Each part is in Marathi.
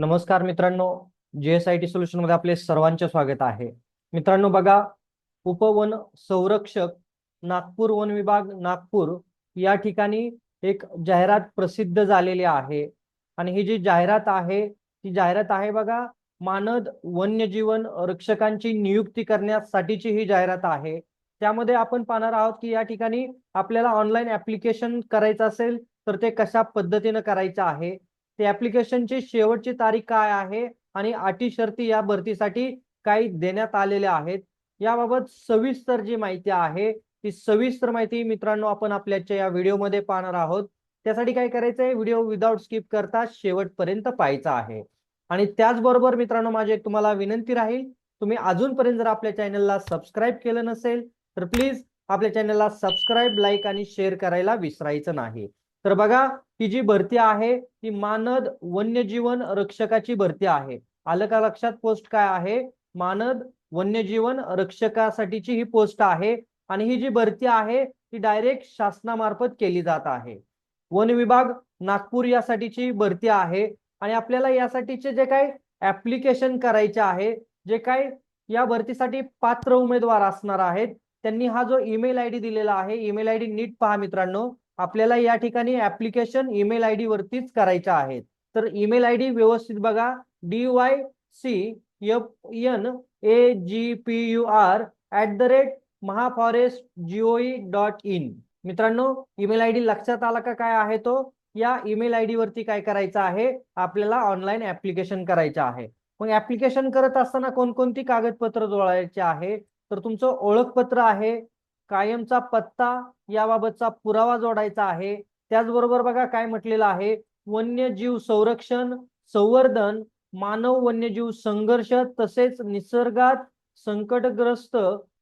नमस्कार मित्रांनो जी एस आय टी सोल्युशनमध्ये आपले सर्वांचे स्वागत आहे. मित्रांनो बघा उपवन संरक्षक नागपूर वन विभाग नागपूर या ठिकाणी एक जाहिरात प्रसिद्ध झालेली आहे. आणि ही जी जाहिरात आहे ती जाहिरात आहे बघा मानद वन्यजीवन रक्षकांची नियुक्ती करण्यासाठीची ही जाहिरात आहे. त्यामध्ये आपण पाहणार आहोत की या ठिकाणी आपल्याला ऑनलाईन ऍप्लिकेशन करायचं असेल तर ते कशा पद्धतीनं करायचं आहे? ते ऍप्लिकेशनची शेवटची तारीख काय आहे आणि अटी शर्ती या भरतीसाठी काही देण्यात आलेल्या आहेत. याबाबत सविस्तर जी माहिती आहे ती सविस्तर माहिती मित्रांनो आपण आपल्याच्या या व्हिडिओमध्ये पाहणार आहोत. त्यासाठी काय करायचं आहे व्हिडिओ विदाउट स्किप करता शेवटपर्यंत पाहायचा आहे. आणि त्याचबरोबर मित्रांनो माझी एक तुम्हाला विनंती राहील तुम्ही अजूनपर्यंत जर आपल्या चॅनलला सबस्क्राईब केलं नसेल तर प्लीज आपल्या चॅनलला सबस्क्राईब लाईक आणि शेअर करायला विसरायचं नाही. तर बघा ही जी भरती आहे ती मानद वन्यजीवन रक्षकाची भरती आहे. आलं का लक्षात? पोस्ट काय आहे? मानद वन्यजीवन रक्षकासाठीची ही पोस्ट आहे आणि ही जी भरती आहे ती डायरेक्ट शासनामार्फत केली जात आहे. वन विभाग नागपूर यासाठीची भरती आहे आणि आपल्याला यासाठीचे जे काही ऍप्लिकेशन करायचे आहे जे काय या भरतीसाठी पात्र उमेदवार असणार आहेत त्यांनी हा जो ईमेल आयडी दिलेला आहे ईमेल आयडी नीट पहा मित्रांनो. आपल्याला या ठिकाणी ऍप्लिकेशन ईमेल आय डी वरतीच करायच्या आहेत तर ईमेल आय डी व्यवस्थित बघा. D Y C F N A G P U R at the rate Mahaforest G O E dot in मित्रांनो ईमेल आय डी लक्षात आला का काय आहे तो? या ईमेल आय डी वरती काय करायचं आहे? आपल्याला ऑनलाईन ऍप्लिकेशन करायचं आहे. मग ऍप्लिकेशन करत असताना कोणकोणती कागदपत्र जोडायचे आहे? तर तुमचं ओळखपत्र आहे. कायमचा पत्ता याबाबतचा पुरावा जोडायचा आहे. त्याचबरोबर बघा काय म्हटलेलं आहे. वन्यजीव संरक्षण संवर्धन मानव वन्यजीव संघर्ष तसेच निसर्गात संकटग्रस्त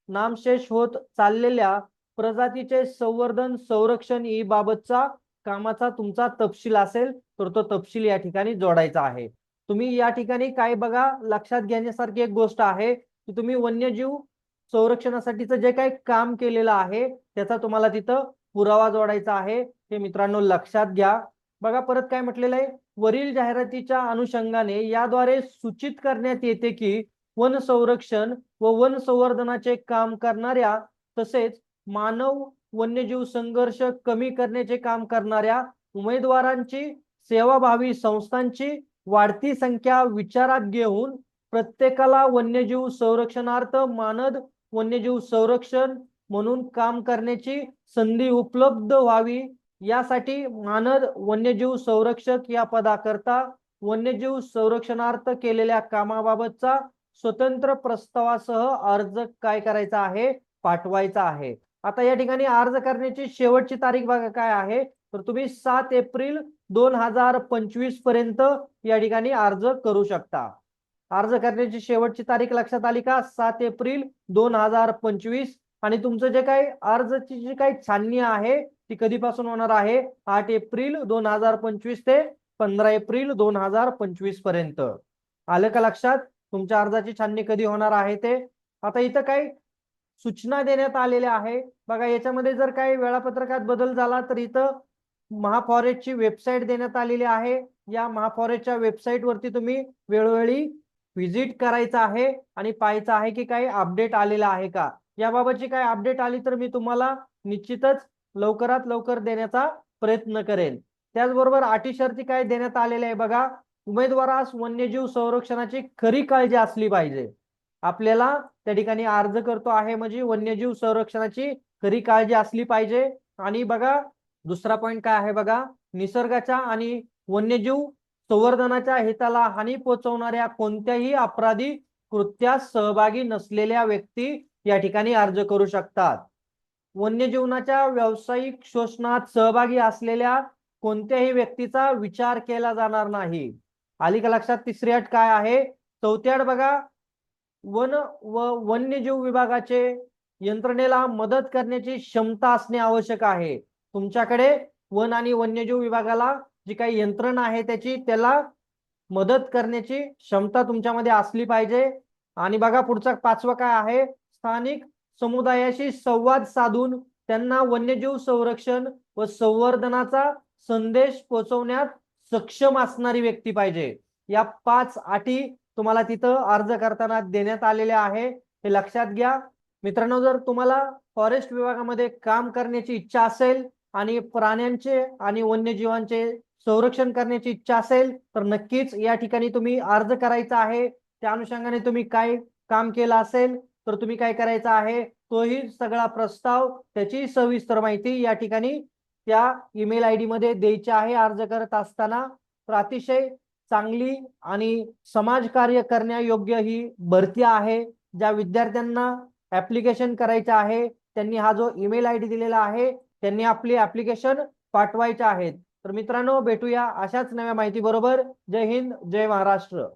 नामशेष होत चाललेल्या प्रजातीचे संवर्धन संरक्षण ई बाबतचा कामाचा तुमचा तपशील असेल तर तो तपशील या ठिकाणी जोडायचा आहे. तुम्ही या ठिकाणी काय बघा लक्षात घेण्यासारखी एक गोष्ट आहे की तुम्ही वन्यजीव संरक्षणासाठीचं जे काही काम केलेलं आहे त्याचा तुम्हाला तिथं पुरावा जोडायचा आहे. हे मित्रांनो लक्षात घ्या. बघा परत काय म्हटलेलं आहे? वरील जाहिरातीच्या अनुषंगाने याद्वारे सूचित करण्यात येते की वन संरक्षण व वन संवर्धनाचे काम करणाऱ्या तसेच मानव वन्यजीव संघर्ष कमी करण्याचे काम करणाऱ्या उमेदवारांची सेवाभावी संस्थांची वाढती संख्या विचारात घेऊन प्रत्येकाला वन्यजीव संरक्षणार्थ मानद वन्यजीव संरक्षण म्हणून काम करण्याची संधी उपलब्ध व्हावी. यासाठी मानद वन्यजीव संरक्षक या पदाकरता वन्यजीव संरक्षणार्थ केलेल्या कामाबाबतचा स्वतंत्र प्रस्तावासह अर्ज काय करायचा आहे? पाठवायचा आहे. आता या ठिकाणी अर्ज करण्याची शेवटची तारीख बघा काय आहे. तर तुम्ही सात एप्रिल दोन हजार पंचवीसपर्यंत या ठिकाणी अर्ज करू शकता. अर्ज करण्याची शेवटची तारीख लक्षात आली का? सात एप्रिल दोन हजार पंचवीस. आणि तुमचं जे काही अर्जची जी काही छाननी आहे ती कधीपासून होणार आहे? आठ एप्रिल दोन हजार पंचवीस ते पंधरा एप्रिल दोन हजार पंचवीसपर्यंत. आलं का लक्षात? तुमच्या अर्जाची छाननी कधी होणार आहे ते? आता इथं काही सूचना देण्यात आलेल्या आहे. बघा याच्यामध्ये जर काही वेळापत्रकात बदल झाला तर इथं महाफॉरेस्टची वेबसाईट देण्यात आलेली आहे. या महाफॉरेस्टच्या वेबसाईटवरती तुम्ही वेळोवेळी व्हिजिट करायचं आहे आणि पाहायचं आहे की काही अपडेट आलेला आहे का? याबाबतची काही अपडेट आली तर मी तुम्हाला निश्चितच लवकरात लवकर देण्याचा प्रयत्न करेन. त्याचबरोबर अटी शर्ती काय देण्यात आलेल्या आहे बघा. उमेदवारास वन्यजीव संरक्षणाची खरी काळजी असली पाहिजे. आपल्याला त्या ठिकाणी अर्ज करतो आहे म्हणजे वन्यजीव संरक्षणाची खरी काळजी असली पाहिजे. आणि बघा दुसरा पॉईंट काय आहे बघा. निसर्गाच्या आणि वन्यजीव संवर्धनाच्या हिताला हानी पोहोचवणाऱ्या कोणत्याही अपराधी कृत्यात सहभागी नसलेल्या व्यक्ती या ठिकाणी अर्ज करू शकतात. वन्यजीवनाच्या व्यावसायिक शोषणात सहभागी असलेल्या कोणत्याही व्यक्तीचा विचार केला जाणार नाही. आली का लक्षात तिसरी अट काय आहे? चौथी अट बघा. वन व वन्यजीव विभागाचे यंत्रणेला मदत करण्याची क्षमता असणे आवश्यक आहे. तुमच्याकडे वन आणि वन्यजीव विभागाला जी काही यंत्रणा आहे त्याची त्याला मदत करण्याची क्षमता तुमच्यामध्ये असली पाहिजे. आणि बघा पुढचा पाचवा काय आहे? स्थानिक समुदायाशी संवाद साधून त्यांना वन्यजीव संरक्षण व संवर्धनाचा संदेश पोहोचवण्यात सक्षम असणारी व्यक्ती पाहिजे. या पाच अटी तुम्हाला तिथं अर्ज करताना देण्यात आलेल्या आहे. हे लक्षात घ्या. मित्रांनो जर तुम्हाला फॉरेस्ट विभागामध्ये काम करण्याची इच्छा असेल आणि प्राण्यांचे आणि वन्यजीवांचे संरक्षण करण्याची इच्छा असेल तर नक्कीच या ठिकाणी तुम्ही अर्ज करायचा आहे. त्या अनुषंगाने तुम्ही काय काम केलं असेल तर तुम्ही काय करायचं आहे तोही सगळा प्रस्ताव त्याची सविस्तर माहिती या ठिकाणी त्या ईमेल आय डी मध्ये द्यायची आहे. अर्ज करत असताना तर अतिशय चांगली आणि समाजकार्य करण्यायोग्य ही भरती आहे. ज्या विद्यार्थ्यांना ऍप्लिकेशन करायचं आहे त्यांनी हा जो ईमेल आय डी दिलेला आहे त्यांनी आपली ऍप्लिकेशन पाठवायचे आहेत. तर मित्रांनो भेटूया अशाच नव्या माहिती बरोबर जय हिंद जय महाराष्ट्र.